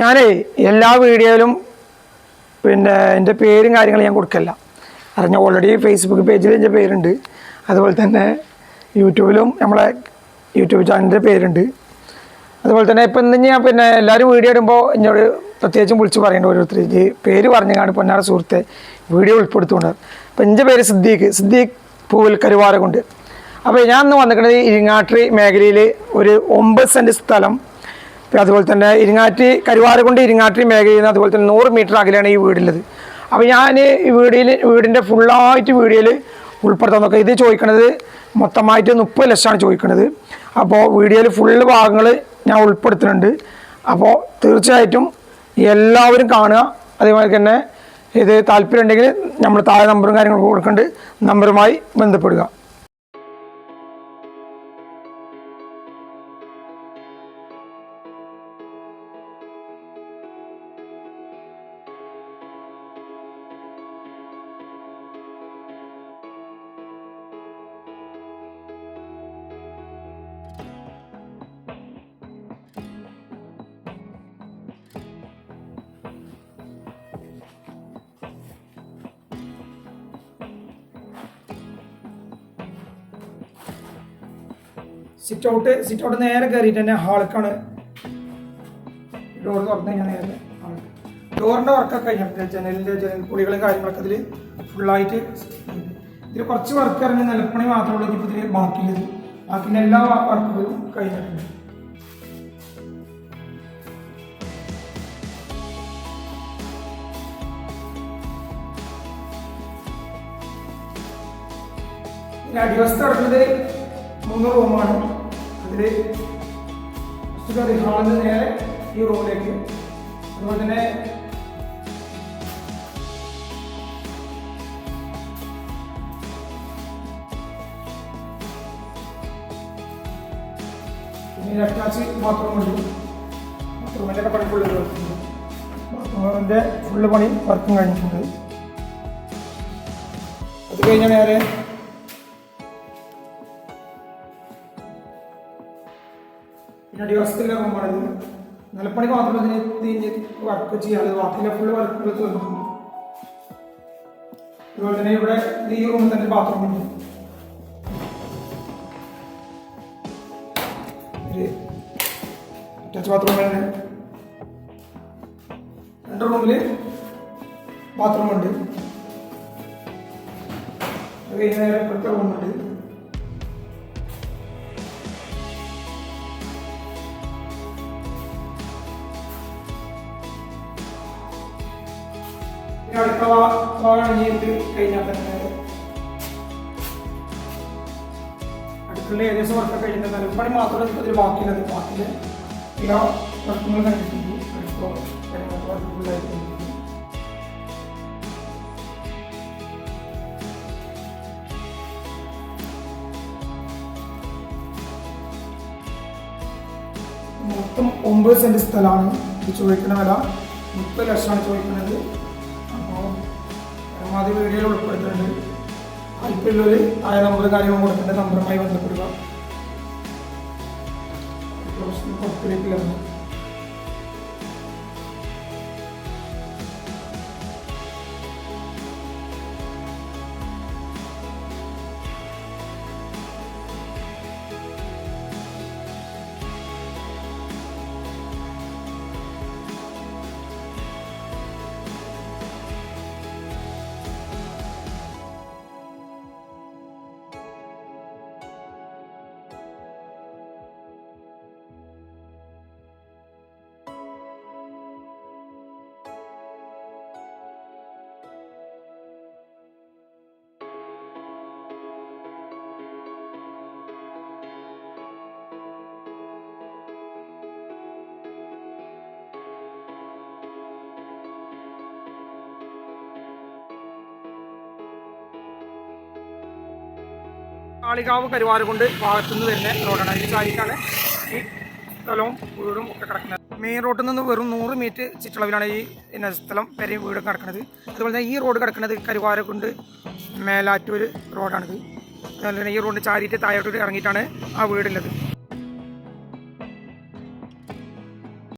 ഞാനേ എല്ലാ വീഡിയോയിലും പിന്നെ എന്റെ പേരും കാര്യങ്ങളും ഞാൻ കൊടുക്കല്ല. അറിഞ്ഞ ഓൾറെഡി ഫേസ്ബുക്ക് പേജിൽ എന്റെ പേരുണ്ട്. അതുപോലെ തന്നെ യൂട്യൂബിലും നമ്മളെ യൂട്യൂബ് ചാനലിന്റെ പേരുണ്ട്. അതുപോലെ തന്നെ ഇപ്പം ഇന്ന് ഞാൻ പിന്നെ എല്ലാവരും വീഡിയോ ഇടുമ്പോൾ എന്നോട് പ്രത്യേകിച്ചും വിളിച്ച് പറയേണ്ട ഓരോരുത്തർ പേര് പറഞ്ഞാണ് പൊന്നാറ സുഹൃത്തെ വീഡിയോ ഉൾപ്പെടുത്തുകൊണ്ട് അപ്പം എന്റെ പേര് സിദ്ദീഖ്. സിദ്ദീഖ് പൂവിൽ കരുവാറുകൊണ്ട് അപ്പോൾ ഞാൻ ഇന്ന് വന്നിരിക്കുന്നത് ഇരിങ്ങാട്ടി മേഖലയിൽ ഒരു ഒമ്പത് സെന്റ് സ്ഥലം പിന്നെ അതുപോലെ തന്നെ ഇരിങ്ങാറ്റി കരുവാരകുണ്ട് ഇരിങ്ങാറ്റി മേഖലയിൽ നിന്ന് അതുപോലെ തന്നെ നൂറ് മീറ്റർ അകലെയാണ് ഈ വീടുള്ളത്. അപ്പോൾ ഞാൻ ഈ വീടിൽ വീടിന്റെ ഫുള്ളായിട്ട് വീഡിയോയിൽ ഉൾപ്പെടുത്താൻ നോക്കുക ഇത് ചോദിക്കണത് മൊത്തമായിട്ട് മുപ്പത് ലക്ഷമാണ് ചോദിക്കുന്നത് അപ്പോൾ വീഡിയോയിൽ ഫുള്ള് ഭാഗങ്ങൾ ഞാൻ ഉൾപ്പെടുത്തുന്നുണ്ട്. അപ്പോൾ തീർച്ചയായിട്ടും എല്ലാവരും കാണുക. അതേപോലെ തന്നെ ഇത് താല്പര്യം ഉണ്ടെങ്കിൽ നമ്മൾ താഴെ നമ്പറും കാര്യങ്ങളും കൊടുക്കുന്നുണ്ട് നമ്പറുമായി ബന്ധപ്പെടുക. സിറ്റ് ഔട്ട് സിറ്റ് ഔട്ട് നേരെ കയറിയിട്ട് തന്നെ ഹാൾക്കാണ് ഡോർ തുറന്നു കഴിഞ്ഞാൽ നേരെ ഡോറിന്റെ വർക്കൊക്കെ കഴിഞ്ഞിട്ട് ജനലിന്റെ ജനൽ പൊടികളും കാര്യങ്ങളൊക്കെ ഇതിൽ ഫുള്ളായിട്ട് ഇതിൽ കുറച്ച് വർക്ക് ഇറങ്ങി നിലപ്പണി മാത്രമേ ഉള്ളൂ. ഇപ്പോൾ ഇതിൽ ബാക്കിയുള്ളത്. ബാക്കിയുള്ള എല്ലാ വർക്കുകളും കഴിഞ്ഞിട്ടുണ്ട്. അടിവസ്ഥ അടുത്തത് മൂന്ന് റൂമാണ് നേരെ ഈ അതുപോലെ തന്നെ ഒക്കെ പണി ഫുള്ള് ഫുള്ള് പണി വർക്കും കഴിഞ്ഞിട്ടുണ്ട്. അത് കഴിഞ്ഞ നേരെ ദിവസത്തിലെ റൂമാണിത് നിലപ്പണിക്ക് മാത്രം ഇതിന് തിരിഞ്ഞ് വർക്ക് ചെയ്യാതെ ബാക്കിയുള്ള ഫുൾ വർക്കുകൾ തീർന്നു. അതുപോലെ തന്നെ ഇവിടെ ഈ റൂമിൽ തന്നെ ബാത്റൂം ഉണ്ട് അറ്റാച്ച് ബാത്റൂം തന്നെ രണ്ട് റൂമിൽ ബാത്റൂം ഉണ്ട്. അത് കഴിഞ്ഞ നേരം ഇപ്പോഴത്തെ റൂമുണ്ട് അടുക്കള ഭാഗമാണ് ഇത് കഴിഞ്ഞാൽ തന്നെ ഏകദേശം വർക്ക് കഴിഞ്ഞിട്ട് നിലപ്പണി മാത്രമേ ഇതിൽ ബാക്കിയുള്ളത് ബാക്കിയിൽ എല്ലാ വർക്കുകളും കണ്ടിട്ടുണ്ട് മൊത്തം ഒമ്പത് സെന്റ് സ്ഥലമാണ് ഇത് ചോദിക്കുന്ന വില. മുപ്പത് ലക്ഷമാണ് ചോദിക്കുന്നത്. പരമാവധി വീഡിയോയിൽ ഉൾപ്പെടുത്തുന്നുണ്ട്. താല്പര്യമുള്ളവർ ആയ നമ്പർ കാര്യങ്ങൾ കൊടുത്തിട്ട് നമ്പറുമായി ബന്ധപ്പെടുക. പുറത്തിലേക്ക് ഇറങ്ങും കാളികാവ് കരുവാരുകൊണ്ട് ഭാഗത്തുനിന്ന് വരുന്ന റോഡാണ്. അതിന്റെ ചാരിക്കാണ് ഈ സ്ഥലവും വീടും ഒക്കെ കിടക്കുന്നത്. മെയിൻ റോഡിൽ നിന്ന് വെറും നൂറ് മീറ്റർ ചുറ്റളവിലാണ് ഈ പിന്നെ സ്ഥലം വരെയും വീടും കിടക്കുന്നത് അതുപോലെ തന്നെ ഈ റോഡ് കിടക്കുന്നത് കരുവാരക്കുണ്ട് മേലാറ്റൂർ റോഡാണിത് അതുപോലെ തന്നെ ഈ റോഡിന് ചാരിയിട്ട് താഴോട്ട് ഇറങ്ങിയിട്ടാണ് ആ വീടുള്ളത്.